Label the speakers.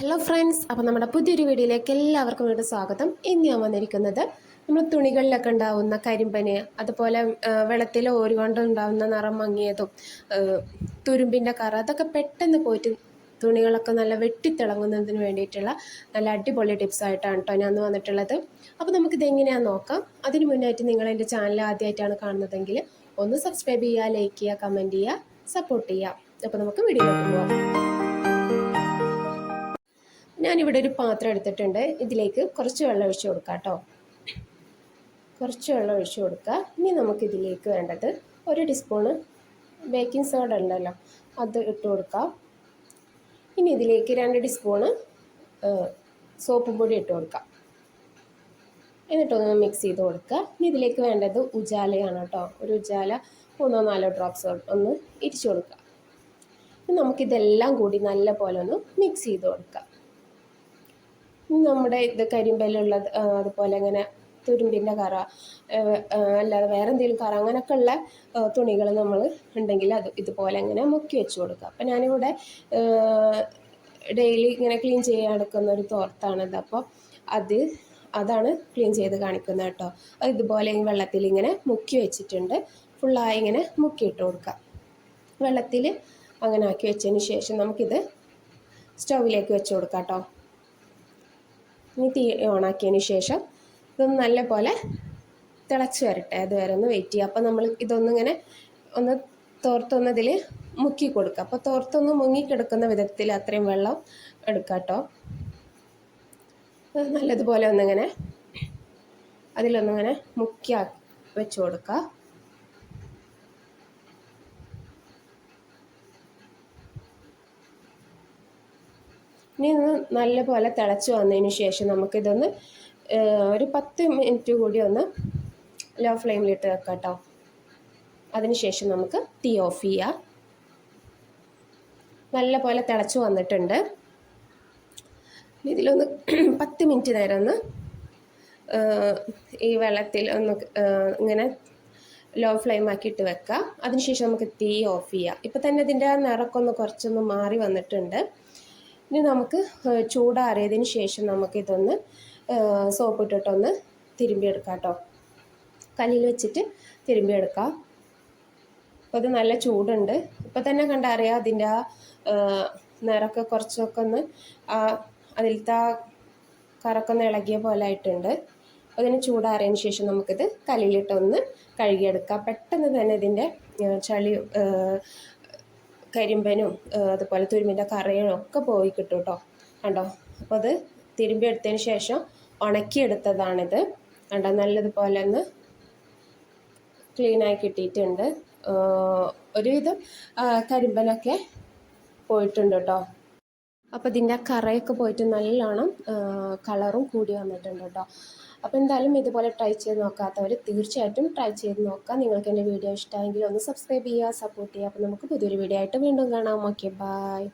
Speaker 1: Hello friends അപ്പോൾ നമ്മുടെ പുതിയൊരു വീഡിയോയിലേക്ക് എല്ലാവർക്കും വീണ്ടും സ്വാഗതം. ഇന്ന് ഞാൻ വന്നിരിക്കുന്നത് നമ്മൾ തുണികളിലൊക്കെ ഉണ്ടാവുന്ന കരിമ്പന് അതുപോലെ വെള്ളത്തിൽ ഓരുകൊണ്ട് ഉണ്ടാവുന്ന നിറം മങ്ങിയതും തുരുമ്പിന്റെ കറ അതൊക്കെ പെട്ടെന്ന് പോയിട്ട് തുണികളൊക്കെ നല്ല വെട്ടിത്തിളങ്ങുന്നതിന് വേണ്ടിയിട്ടുള്ള നല്ല അടിപൊളി ടിപ്സ് ആയിട്ടാണ് കേട്ടോ ഞാൻ വന്നിട്ടുള്ളത്. അപ്പോൾ നമുക്കിത് എങ്ങനെയാണെന്ന് നോക്കാം. അതിന് മുന്നായിട്ട് നിങ്ങൾ എന്റെ ചാനൽ ആദ്യമായിട്ടാണ് കാണുന്നതെങ്കിൽ ഒന്ന് സബ്സ്ക്രൈബ് ചെയ്യുക ലൈക്ക് ചെയ്യുക കമന്റ് ചെയ്യുക സപ്പോർട്ട് ചെയ്യുക. അപ്പോൾ നമുക്ക് വീഡിയോ പോകാം ഞാനിവിടെ ഒരു പാത്രം എടുത്തിട്ടുണ്ട്. ഇതിലേക്ക് കുറച്ച് വെള്ളം ഒഴിച്ചു കൊടുക്കാം കേട്ടോ. കുറച്ച് വെള്ളം ഒഴിച്ചു കൊടുക്കുക. ഇനി നമുക്കിതിലേക്ക് വേണ്ടത് ഒരു ടീസ്പൂണ് ബേക്കിംഗ് സോഡ ഉണ്ടല്ലോ അത് ഇട്ട് കൊടുക്കാം. ഇനി ഇതിലേക്ക് രണ്ട് ടീസ്പൂണ് സോപ്പ് പൊടി ഇട്ട് കൊടുക്കാം. എന്നിട്ടൊന്ന് മിക്സ് ചെയ്ത് കൊടുക്കുക. ഇനി ഇതിലേക്ക് വേണ്ടത് ഉജാലയാണ് കേട്ടോ. ഒരു ഉജാല മൂന്നോ നാലോ ഡ്രോപ്സ് ഒന്ന് ഇരിച്ചു കൊടുക്കുക. നമുക്കിതെല്ലാം കൂടി നല്ല പോലെ ഒന്ന് മിക്സ് ചെയ്ത് കൊടുക്കാം. നമ്മുടെ ഇത് കരിമ്പലുള്ളത് അതുപോലെ ഇങ്ങനെ തുരുമ്പിന്റെ കറ അല്ലാതെ വേറെ എന്തെങ്കിലും കറ അങ്ങനെയൊക്കെ ഉള്ള തുണികൾ നമ്മൾ ഉണ്ടെങ്കിൽ അത് ഇതുപോലെ ഇങ്ങനെ മുക്കി വെച്ച് കൊടുക്കുക. അപ്പം ഞാനിവിടെ ഡെയിലി ഇങ്ങനെ ക്ലീൻ ചെയ്യാൻ എടുക്കുന്ന ഒരു തോർത്താണിത് അപ്പോൾ അത് അതാണ് ക്ലീൻ ചെയ്ത് കാണിക്കുന്നത് കേട്ടോ. ഇതുപോലെ വെള്ളത്തിൽ ഇങ്ങനെ മുക്കി വെച്ചിട്ടുണ്ട്. ഫുള്ളായി ഇങ്ങനെ മുക്കിയിട്ട് കൊടുക്കുക. വെള്ളത്തിൽ അങ്ങനെ ആക്കി വെച്ചതിന് ശേഷം നമുക്കിത് സ്റ്റൗവിലേക്ക് വെച്ച് കൊടുക്കാം കേട്ടോ. ഇനി തീ ഓണാക്കിയതിന് ശേഷം ഇതൊന്ന് നല്ല പോലെ തിളച്ച് വരട്ടെ അതുവരെ ഒന്ന് വെയിറ്റ് ചെയ്യുക. അപ്പോൾ നമ്മൾ ഇതൊന്നിങ്ങനെ ഒന്ന് തോർത്തൊന്നതിൽ മുക്കി കൊടുക്കുക. അപ്പോൾ തോർത്തൊന്ന് മുങ്ങിക്കിടക്കുന്ന വിധത്തിൽ അത്രയും വെള്ളം എടുക്കുക കേട്ടോ നല്ലതുപോലെ ഒന്നിങ്ങനെ അതിലൊന്നിങ്ങനെ മുക്കി വെച്ച് കൊടുക്കുക. ഇനി നല്ലപോലെ തിളച്ച് വന്നതിന് ശേഷം നമുക്കിതൊന്ന് ഒരു പത്ത് മിനിറ്റ് കൂടി ഒന്ന് ലോ ഫ്ലെയിമിലിട്ട് വെക്കാം കേട്ടോ അതിനുശേഷം നമുക്ക് തീ ഓഫ് ചെയ്യാം. നല്ല പോലെ തിളച്ച് വന്നിട്ടുണ്ട്. ഇതിലൊന്ന് പത്ത് മിനിറ്റ് നേരം ഒന്ന് ഈ വെള്ളത്തിൽ ഒന്ന് ഇങ്ങനെ ലോ ഫ്ലെയിം ആക്കിയിട്ട് വെക്കുക അതിനുശേഷം നമുക്ക് തീ ഓഫ് ചെയ്യാം. ഇപ്പം തന്നെ ഇതിന്റെ നിറക്കൊന്ന് കുറച്ചൊന്ന് മാറി വന്നിട്ടുണ്ട്. ഇനി നമുക്ക് ചൂടാറിയതിന് ശേഷം നമുക്കിതൊന്ന് സോപ്പ് ഇട്ടിട്ടൊന്ന് തിരുമ്പിയെടുക്കാം കേട്ടോ. കല്ലിൽ വെച്ചിട്ട് തിരുമ്പിയെടുക്കാം. അപ്പോൾ അത് നല്ല ചൂടുണ്ട്. ഇപ്പോൾ തന്നെ കണ്ടറിയാം അതിന്റെ ആ നിറമൊക്കെ കുറച്ചൊക്കെ ഒന്ന് അതിലത്തെ ആ കറക്കൊന്ന് ഇളകിയ പോലെ ആയിട്ടുണ്ട്. അതിന് ചൂടാറിയതിന് ശേഷം നമുക്കിത് കല്ലിലിട്ടൊന്ന് കഴുകിയെടുക്കാം. പെട്ടെന്ന് തന്നെ ഇതിന്റെ ചളി കരിമ്പനും അതുപോലെ തുരുമ്പിന്റെ കറയും ഒക്കെ പോയി കിട്ടും കേട്ടോ കണ്ടോ? അപ്പോൾ അത് തിരുമ്പി എടുത്തതിന് ശേഷം ഉണക്കിയെടുത്തതാണിത്. കണ്ടോ? നല്ലതുപോലെ ഒന്ന് ക്ലീനായി കിട്ടിയിട്ടുണ്ട്. ഒരുവിധം കരിമ്പനൊക്കെ പോയിട്ടുണ്ട് കേട്ടോ. അപ്പോൾ ഇതിന്റെ കറയൊക്കെ പോയിട്ട് നല്ലോണം കളറും കൂടി വന്നിട്ടുണ്ട് കേട്ടോ അപ്പോൾ എന്തായാലും ഇതുപോലെ ട്രൈ ചെയ്ത് നോക്കാത്തവർ തീർച്ചയായിട്ടും ട്രൈ ചെയ്ത് നോക്കാം നിങ്ങൾക്ക് എന്റെ വീഡിയോ ഇഷ്ടമായെങ്കിൽ ഒന്ന് സബ്സ്ക്രൈബ് ചെയ്യുക സപ്പോർട്ട് ചെയ്യുക. അപ്പോൾ നമുക്ക് പുതിയൊരു വീഡിയോ ആയിട്ട് വീണ്ടും കാണാം. Okay bye